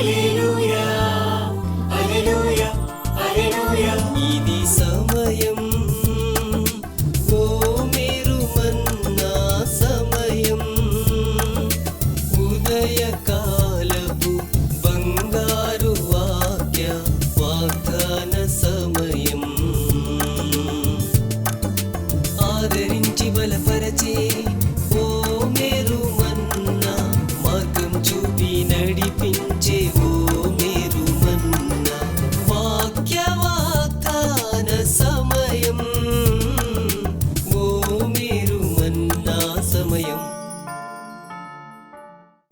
一路。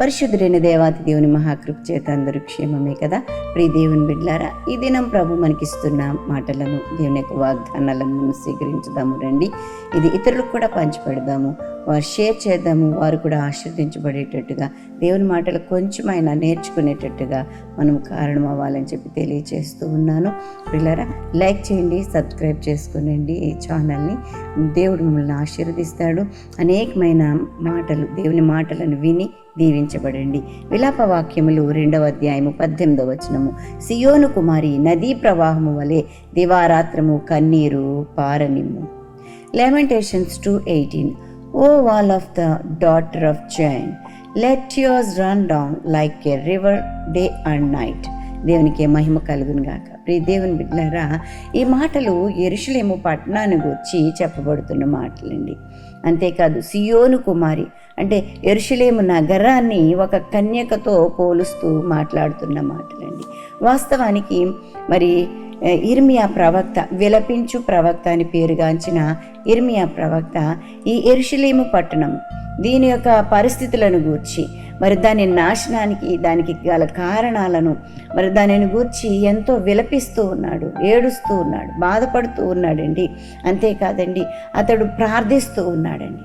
పరిశుద్ధుడైన దేవాతి దేవుని మహాకృప చేత అందరూ క్షేమమే కదా. ప్రియ దేవుని బిడ్లారా ఈ దినం ప్రభు మనకిస్తున్న మాటలను దేవుని యొక్క వాగ్దానాలను మనం స్వీకరించుదాము రండి. ఇది ఇతరులకు కూడా పంచిపెడదాము వారు షేర్ చేద్దాము వారు కూడా ఆశీర్వదించబడేటట్టుగా దేవుని మాటలు కొంచెమైనా నేర్చుకునేటట్టుగా మనం కారణం అవ్వాలని చెప్పి తెలియచేస్తూ ఉన్నాను. పిల్లరా లైక్ చేయండి సబ్స్క్రైబ్ చేసుకునండి ఈ ఛానల్ని. దేవుడు మిమ్మల్ని ఆశీర్వదిస్తాడు. అనేకమైన మాటలు దేవుని మాటలను విని దీవించబడండి. విలాప వాక్యములు రెండవ అధ్యాయము పద్దెనిమిదవ వచనము. సియోను కుమారి నదీ ప్రవాహము వలె దివారాత్రము కన్నీరు పారనిమ్ము. Lamentations two eighteen O wall of the daughter of Zion let yours run down like a river day and night దేవునికి మహిమ కలుగును గాక. ప్రియ దేవుని బిడ్డలారా ఈ మాటలు ఎరుషులేము పట్టణాన్ని గురించి చెప్పబడుతున్న మాటలండి. అంతేకాదు సియోను కుమారి అంటే ఎరుషులేము నగరాన్ని ఒక కన్యకతో పోలుస్తూ మాట్లాడుతున్న మాటలండి. వాస్తవానికి మరి ఇర్మియా ప్రవక్త విలపించు ప్రవక్త అని పేరుగాంచిన ఇర్మియా ప్రవక్త ఈ ఎరుషులేము పట్టణం దీని యొక్క పరిస్థితులను గూర్చి మరి దాని నాశనానికి దానికి గల కారణాలను మరి దానిని గూర్చి ఎంతో విలపిస్తూ ఉన్నాడు ఏడుస్తూ ఉన్నాడు బాధపడుతూ ఉన్నాడండి. అంతేకాదండి అతడు ప్రార్థిస్తూ ఉన్నాడండి.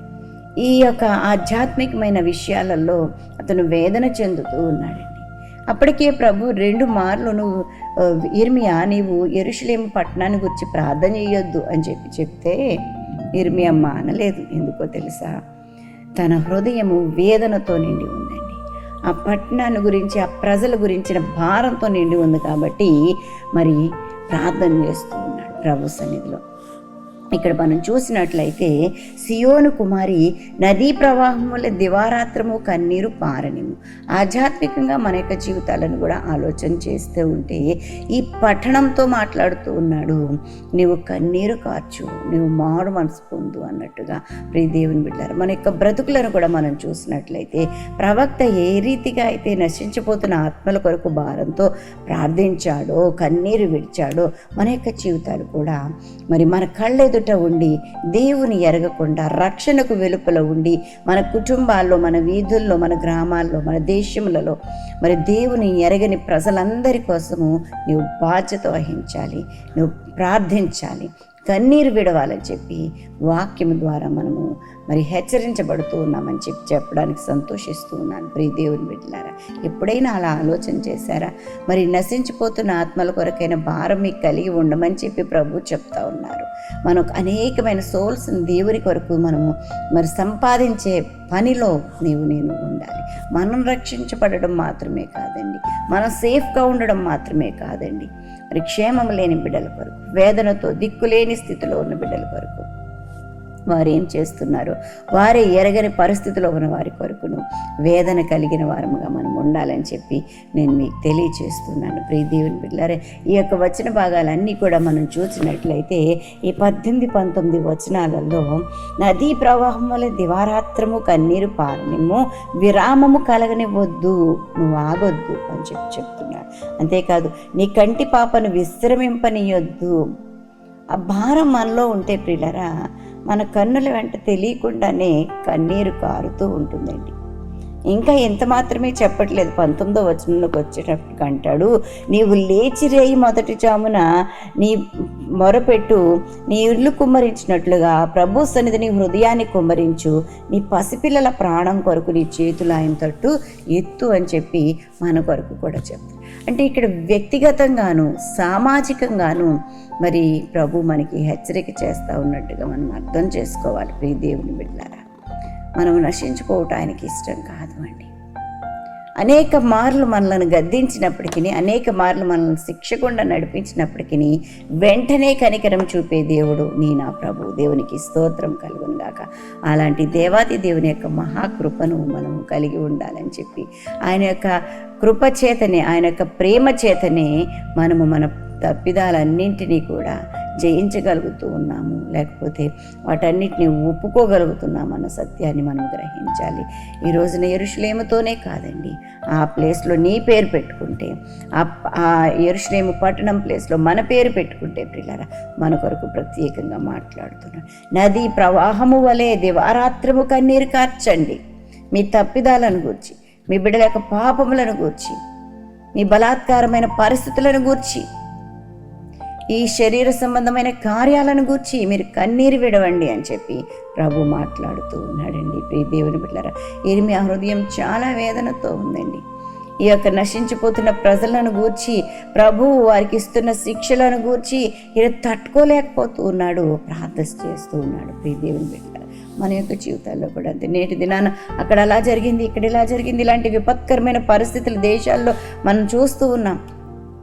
ఈ యొక్క ఆధ్యాత్మికమైన విషయాలలో అతను వేదన చెందుతూ ఉన్నాడండి. అప్పటికే ప్రభు రెండు మార్లు నువ్వు ఇర్మియా నీవు ఎరుషులేం పట్టణాన్ని గురించి ప్రార్థన చేయొద్దు అని చెప్పి చెప్తే ఇర్మియా మానలేదు. ఎందుకో తెలుసా? తన హృదయము వేదనతో నిండి ఉందండి. ఆ పట్టణాన్ని గురించి ఆ ప్రజల గురించిన భారంతో నిండి ఉంది కాబట్టి మరి ప్రార్థన చేస్తూ ఉన్నాడు ప్రభు సన్నిధిలో. ఇక్కడ మనం చూసినట్లయితే సియోను కుమారి నదీ ప్రవాహముల దివారాత్రము కన్నీరు పారనిము ఆధ్యాత్మికంగా మన యొక్క జీవితాలను కూడా ఆలోచన చేస్తూ ఉంటే ఈ పట్టణంతో మాట్లాడుతూ ఉన్నాడు నీవు కన్నీరు కార్చు నీవు మాడు మనసు పొందు అన్నట్టుగా. ప్రియ దేవుని బిడ్డారు మన యొక్క బ్రతుకులను కూడా మనం చూసినట్లయితే ప్రవక్త ఏ రీతిగా అయితే నశించిపోతున్న ఆత్మల కొరకు భారంతో ప్రార్థించాడో కన్నీరు విడిచాడో మన యొక్క జీవితాలు కూడా మరి మన ఎదుట ఉండి దేవుని ఎరగకుండా రక్షణకు వెలుపల ఉండి మన కుటుంబాల్లో మన వీధుల్లో మన గ్రామాల్లో మన దేశములలో మరి దేవుని ఎరగని ప్రజలందరి కోసము నువ్వు బాధ్యత వహించాలి. నువ్వు ప్రార్థించాలి. కన్నీరు విడవాలని చెప్పి వాక్యం ద్వారా మనము మరి హెచ్చరించబడుతూ ఉన్నామని చెప్పి చెప్పడానికి సంతోషిస్తూ ఉన్నాను. ప్రియ దేవుని బిడ్డలారా ఎప్పుడైనా అలా ఆలోచన చేశారా? మరి నశించిపోతున్న ఆత్మల కొరకైన భారం మీకు కలిగి ఉండమని చెప్పి ప్రభు చెప్తా ఉన్నారు. మనకు అనేకమైన సోల్స్ దేవుని కొరకు మనము మరి సంపాదించే పనిలో నీవు నేను ఉండాలి. మనం రక్షించబడడం మాత్రమే కాదండి. మనం సేఫ్గా ఉండడం మాత్రమే కాదండి. మరి క్షేమం లేని బిడ్డల కొరకు వేదనతో దిక్కులేని స్థితిలో ఉన్న బిడ్డల కొరకు. వారు ఏం చేస్తున్నారు? వారే ఎరగని పరిస్థితిలో ఉన్న వారి కొరకును వేదన కలిగిన వారముగా మనం ఉండాలని చెప్పి నేను మీకు తెలియచేస్తున్నాను. ప్రియ దేవుని బిడ్డారే ఈ యొక్క వచన భాగాలన్నీ కూడా మనం చూసినట్లయితే ఈ పద్దెనిమిది పంతొమ్మిది వచనాలలో నదీ ప్రవాహం వల్ల దివారాత్రము కన్నీరు పారనిమ్ము విరామము కలగనివ్వద్దు నువ్వు ఆగొద్దు అని చెప్పి చెప్తున్నాడు అంతేకాదు నీ కంటి పాపను విశ్రమింపనియొద్దు. ఆ భారం మనలో ఉంటే ప్రియులరా మన కన్నుల వెంట తెలియకుండానే కన్నీరు కారుతూ ఉంటుందండి. ఇంకా ఎంత మాత్రమే చెప్పట్లేదు. పంతొమ్మిదో వచనంలోకి వచ్చేటప్పటికి అంటాడు నీవు లేచి రేయి మొదటి జామున నీ మొరపెట్టు నీ ఇల్లు కుమ్మరించినట్లుగా ప్రభు సన్నిధి నీ హృదయాన్ని కుమ్మరించు నీ పసిపిల్లల ప్రాణం కొరకు నీ చేతులు ఆయన తట్టు ఎత్తు అని చెప్పి మన కొరకు కూడా చెప్తారు అంటే ఇక్కడ వ్యక్తిగతంగాను సామాజికంగాను మరి ప్రభు మనకి హెచ్చరిక చేస్తూ ఉన్నట్టుగా మనం అర్థం చేసుకోవాలి. ప్రియ దేవుని బిడ్డారా మనం నశించుకోవటం ఆయనకి ఇష్టం కాదు అండి. అనేక మార్లు మనలను గద్దించినప్పటికీ అనేక మార్లు మనల్ని శిక్షకుండా నడిపించినప్పటికీ వెంటనే కనికరం చూపే దేవుడు నీ నా ప్రభు. దేవునికి స్తోత్రం కలుగును గాక. అలాంటి దేవాది దేవుని యొక్క మహాకృపను మనం కలిగి ఉండాలని చెప్పి ఆయన యొక్క కృప చేతనే ఆయన యొక్క ప్రేమ చేతనే మనము మన తప్పిదాలన్నింటినీ కూడా జయించగలుగుతూ ఉన్నాము. లేకపోతే వాటన్నిటిని ఒప్పుకోగలుగుతున్నాము అన్న సత్యాన్ని మనం గ్రహించాలి. ఈ రోజున ఎరుషులేముతోనే కాదండి. ఆ ప్లేస్లో నీ పేరు పెట్టుకుంటే ఆ ఆ ఎరుషులేము పట్టణం ప్లేస్లో మన పేరు పెట్టుకుంటే ప్రిల్లరా మన కొరకు ప్రత్యేకంగా మాట్లాడుతున్నాడు. నది ప్రవాహము వలె దివారాత్రము కన్నీరు కార్చండి. మీ తప్పిదాలను గూర్చి మీ బిడ్డల యొక్క పాపములను గూర్చి మీ బలాత్కారమైన పరిస్థితులను గూర్చి ఈ శరీర సంబంధమైన కార్యాలను గూర్చి మీరు కన్నీరు విడవండి అని చెప్పి ప్రభు మాట్లాడుతూ ఉన్నాడండి. ప్రియ దేవుని బిడ్డరా ఇది మీ హృదయం చాలా వేదనతో ఉందండి. ఈ యొక్క నశించిపోతున్న ప్రజలను గూర్చి ప్రభువు వారికి ఇస్తున్న శిక్షలను గూర్చి ఈయన తట్టుకోలేకపోతూ ఉన్నాడు ప్రార్థన చేస్తూ ఉన్నాడు. ప్రియ దేవుని బిడ్డ మన యొక్క జీవితాల్లో కూడా అంతే. నేటి దినాన అక్కడ అలా జరిగింది ఇక్కడ ఇలా జరిగింది ఇలాంటి విపత్కరమైన పరిస్థితులు దేశాల్లో మనం చూస్తూ ఉన్నాం.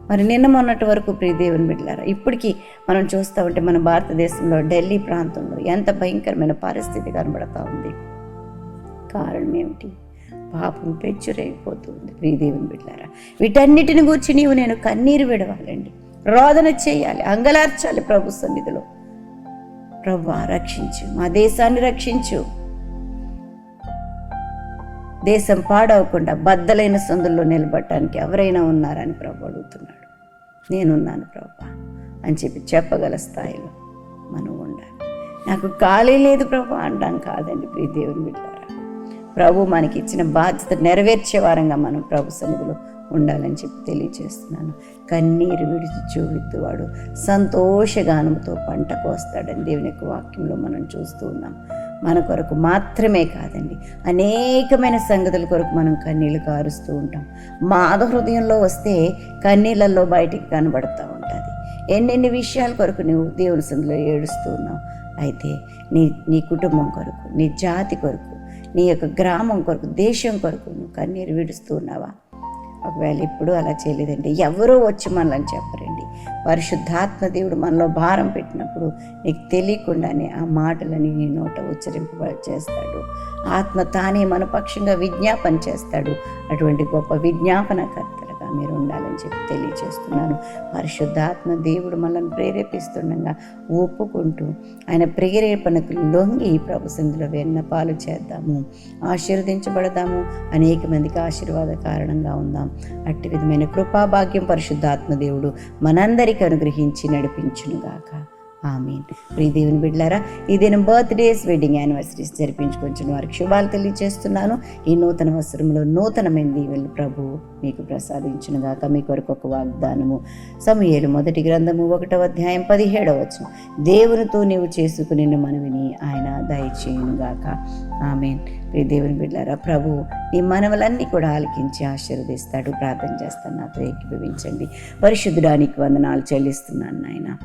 మరి నిన్న మొన్నటి వరకు ప్రియదేవుని బిడ్డలారా ఇప్పటికీ మనం చూస్తూ ఉంటే మన భారతదేశంలో ఢిల్లీ ప్రాంతంలో ఎంత భయంకరమైన పరిస్థితి కనబడతా ఉంది. కారణం ఏమిటి? పాపం పెంచురైపోతుంది ప్రియదేవుని బిడ్డలారా. వీటన్నిటిని గూర్చి నీవు నేను కన్నీరు విడవాలండి. రోదన చేయాలి అంగలార్చాలి ప్రభు సన్నిధిలో. ప్రభు రక్షించు మా దేశాన్ని రక్షించు. దేశం పాడవకుండా బద్దలైన సందుల్లో నిలబడటానికి ఎవరైనా ఉన్నారని ప్రభు అడుగుతున్నాడు. నేనున్నాను ప్రభా అని చెప్పి చెప్పగల స్థాయిలో మనం ఉండాలి. నాకు ఖాళీ లేదు ప్రభా అంటాం కాదండి ప్రియ దేవుని బిడ్డారా. ప్రభు మనకి ఇచ్చిన బాధ్యత నెరవేర్చే వారంగా మనం ప్రభు సన్నిధిలో ఉండాలని చెప్పి తెలియజేస్తున్నాను. కన్నీరు విడిచి చూవిత్తువాడు సంతోషగానంతో పంట కోస్తాడని దేవుని యొక్క వాక్యంలో మనం చూస్తూ ఉన్నాం. మన కొరకు మాత్రమే కాదండి. అనేకమైన సంగతుల కొరకు మనం కన్నీళ్ళు కారుస్తూ ఉంటాం. మాద హృదయంలో వస్తే కన్నీళ్ళల్లో బయటికి కనబడుతూ ఉంటుంది. ఎన్నెన్ని విషయాల కొరకు నువ్వు దేవుని సందులో ఏడుస్తూ ఉన్నావు? అయితే నీ నీ కుటుంబం కొరకు నీ జాతి కొరకు నీ యొక్క గ్రామం కొరకు దేశం కొరకు నువ్వు కన్నీరు విడుస్తూ ఉన్నావా? ఒకవేళ ఇప్పుడు అలా చేయలేదండి ఎవరో వచ్చి మనల్ని చెప్పరండి. పరిశుద్ధాత్మ దేవుడు మనలో భారం పెట్టినప్పుడు నీకు తెలియకుండానే ఆ మాటలని నీ నోట ఉచ్చరింప చేస్తాడు ఆత్మ తానే మన పక్షంగా విజ్ఞాపన చేస్తాడు. అటువంటి గొప్ప వారుగా మీరు ఉండాలని చెప్పి తెలియజేస్తున్నాను పరిశుద్ధాత్మ దేవుడు మనల్ని ప్రేరేపిస్తుండగా ఒప్పుకుంటూ ఆయన ప్రేరేపణకు లొంగి ప్రభు సందులో వెన్నపాలు చేద్దాము. ఆశీర్వదించబడదాము. అనేక మందికి ఆశీర్వాద కారణంగా ఉందాం. అట్టి విధమైన కృపాభాగ్యం పరిశుద్ధాత్మ దేవుడు మనందరికీ అనుగ్రహించి నడిపించునుగాక. ఆమెన్. ప్రియ దేవుని బిడ్డారా ఈ దినం బర్త్డేస్ వెడ్డింగ్ యానివర్సరీస్ జరిపించుకొచ్చిన వారికి శుభాలు తెలియజేస్తున్నాను ఈ నూతన వస్త్రంలో నూతనమైన దీవెలు ప్రభు మీకు ప్రసాదించునుగాక మీ కొరకు ఒక వాగ్దానము. సమయలు మొదటి గ్రంథము ఒకటవ అధ్యాయం పదిహేడవ వచ్చు దేవునితో నీవు చేసుకుని మనవిని ఆయన దయచేయునుగాక ఆమెన్. ప్రియ దేవుని బిడ్డారా ప్రభు నీ మనవలన్నీ కూడా ఆలకించి ఆశీర్వదిస్తాడు. ప్రార్థన చేస్తాను నాతో ఏకీభవించండి. పరిశుద్ధుడానికి వందనాలు చెల్లిస్తున్నాను నాయన.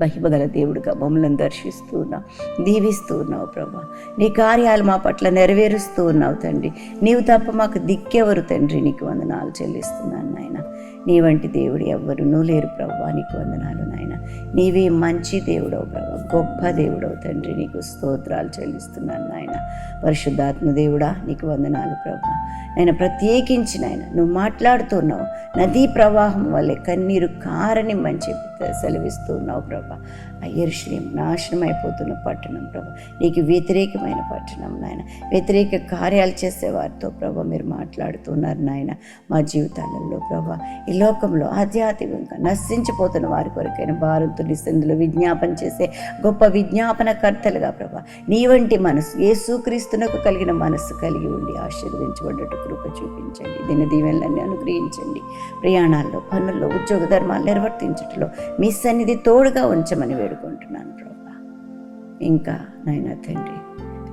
మహిమగల దేవుడుగా మమ్మల్ని దర్శిస్తూ ఉన్నావు. దీవిస్తూ ఉన్నావు ప్రభా. నీ కార్యాలు మా పట్ల నెరవేరుస్తూ ఉన్నావు తండ్రి. నీవు తప్ప మాకు దిక్కెవరు తండ్రి. నీకు వందనాలు చెల్లిస్తున్నాను నాయన. నీ వంటి దేవుడు ఎవ్వరునూ లేరు ప్రభా. నీకు వందనాలు నాయన. నీవే మంచి దేవుడవు ప్రభా. గొప్ప దేవుడవు తండ్రి. నీకు స్తోత్రాలు చెల్లిస్తున్నాను నాయన. పరిశుద్ధాత్మ దేవుడా నీకు వందనాలు ప్రభా. ఆయన ప్రత్యేకించి నాయన నువ్వు మాట్లాడుతున్నావు. నదీ ప్రవాహం వల్లే కన్నీరు కారనిమ్మని చెప్పి సెలవిస్తూ ఉన్నావు ప్రభా. ఆ ఎరుశ్లేం నాశనం అయిపోతున్న పట్టణం ప్రభా. నీకు వ్యతిరేకమైన పట్టణం నాయన. వ్యతిరేక కార్యాలు చేసే వారితో ప్రభా మీరు మాట్లాడుతున్నారు నాయన మా జీవితాలలో ప్రభా. ఈ లోకంలో ఆధ్యాత్మికంగా నశించిపోతున్న వారి కొరకైన భారత్ సందులో విజ్ఞాపన చేసే గొప్ప విజ్ఞాపనకర్తలుగా ప్రభా. నీ వంటి మనసు యేసుక్రీస్తునకు కలిగిన మనస్సు కలిగి ఉండి ఆశీర్వదించబడ్డట్టు కృప చూపించండి. దీని దీవెనలన్నీ అనుగ్రహించండి. ప్రయాణాల్లో పనుల్లో ఉద్యోగ ధర్మాలు నిర్వర్తించటంలో మీ సన్నిధి తోడుగా ఉంచమని వేడుకుంటున్నాను ప్రభా. ఇంకా నాయన తండ్రి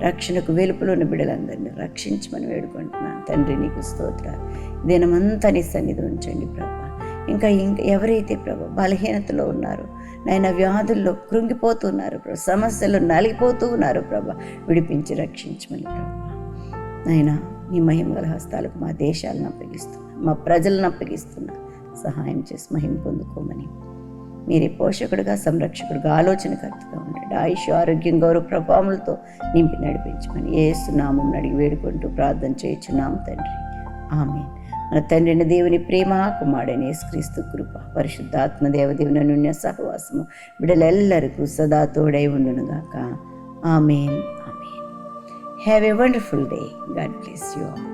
రక్షణకు వెలుపులోని బిడ్డలందరినీ రక్షించమని వేడుకుంటున్నాను. తండ్రి నీకు స్తోత్ర దినమంతా నీ సన్నిధి ఉంచండి ప్రభా. ఇంకా ఇంకా ఎవరైతే ప్రభా బలహీనతలో ఉన్నారో నాయన వ్యాధుల్లో కృంగిపోతున్నారు ప్రభా సమస్యలు నలిగిపోతూ ఉన్నారు ప్రభా విడిపించి రక్షించమని ప్రభా. నాయన నీ మహిమ గల హస్తాలకు మా దేశాలను అప్పగిస్తున్నా మా ప్రజలను అప్పగిస్తున్నా సహాయం చేసి మహిమ పొందుకోమని మీరే పోషకుడుగా సంరక్షకుడుగా ఆలోచనకర్తగా ఉండండి. ఆయుష్ ఆరోగ్యం గౌరవ ప్రభావములతో నింపి నడిపించమని ఏసునామం అడిగి వేడుకుంటూ ప్రార్థన చేయించున్నాం తండ్రి. ఆమె మన తండ్రిని దేవుని ప్రేమ కుమారుడైన యేసుక్రీస్తు కృప పరిశుద్ధాత్మ దేవదేవుని నుణ్య సహవాసము బిడ్డలెల్లరికూ సదా తోడై ఉండునుగాక. Amen. Amen. Have a wonderful day God bless you all